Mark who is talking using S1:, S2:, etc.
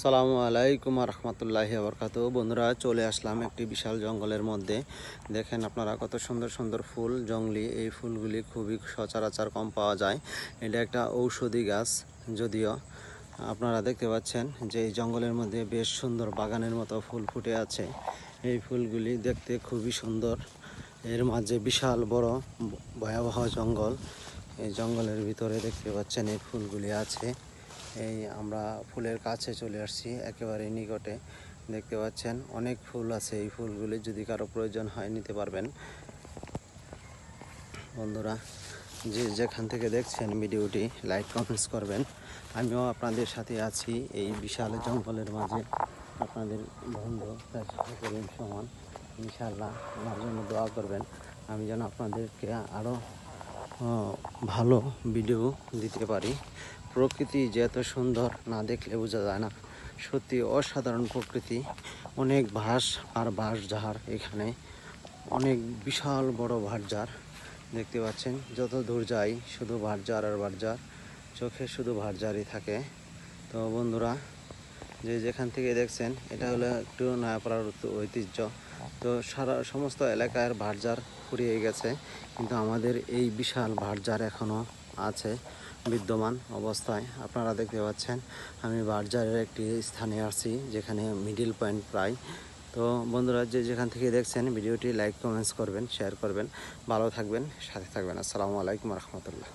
S1: আসসালামু আলাইকুম রহমতুল্লাহি বরকাত বন্ধুরা, চলে আসলাম একটি বিশাল জঙ্গলের মধ্যে। দেখেন আপনারা কত সুন্দর সুন্দর ফুল, জঙ্গলি। এই ফুলগুলি খুবই সচরাচর কম পাওয়া যায়। এটা একটা ঔষধি গাছ, যদিও আপনারা দেখতে পাচ্ছেন যে এই জঙ্গলের মধ্যে বেশ সুন্দর বাগানের মতো ফুল ফুটে আছে। এই ফুলগুলি দেখতে খুবই সুন্দর। এর মাঝে বিশাল বড় ভয়াবহ জঙ্গল। এই জঙ্গলের ভিতরে দেখতে পাচ্ছেন এই ফুলগুলি আছে। এই আমরা ফুলের কাছে চলে আসছি, একেবারে নিকটে। দেখতে পাচ্ছেন, অনেক ফুল আছে। এই ফুলগুলি যদি কারও প্রয়োজন হয়, নিতে পারবেন। বন্ধুরা, যে যেখান থেকে দেখছেন ভিডিওটি, লাইক, কমেন্টস করবেন। আমিও আপনাদের সাথে আছি এই বিশাল জঙ্গলের মাঝে। আপনাদের বন্ধু করিম সমান। ইনশাল্লাহ আমার জন্য দোয়া করবেন। আমি যেন আপনাদেরকে আরও ভালো ভিডিও দিতে পারি। প্রকৃতি যে এত সুন্দর না দেখলে বোঝা যায় না। সত্যি অসাধারণ প্রকৃতি। অনেক ঘাস আর বাঁশ ঝাড় এখানে। অনেক বিশাল বড় ভাটজার দেখতে পাচ্ছেন। যত দূর যাই শুধু ভাটজার আর ভাটজার চোখে শুধু ভাটজারই থাকে। তো বন্ধুরা, যে যেখান থেকে দেখছেন, এটা হলো একটু নয়াপাড়ার ঐতিহ্য। তো সারা সমস্ত এলাকার ভাটজার ফুরিয়ে গেছে, কিন্তু আমাদের এই বিশাল ভাটজার এখনও আছে, বিদ্যমান অবস্থায়। আপনারা দেখতে পাচ্ছেন, আমি ভাটজারের একটি স্থানে আসছি, যেখানে মিডিল পয়েন্ট প্রায়। তো বন্ধুরা, যে যেখান থেকে দেখছেন, ভিডিওটি লাইক কমেন্টস করবেন শেয়ার করবেন। ভালো থাকবেন, সাথে থাকবেন। আসসালামু আলাইকুম রহমতুল্লাহ।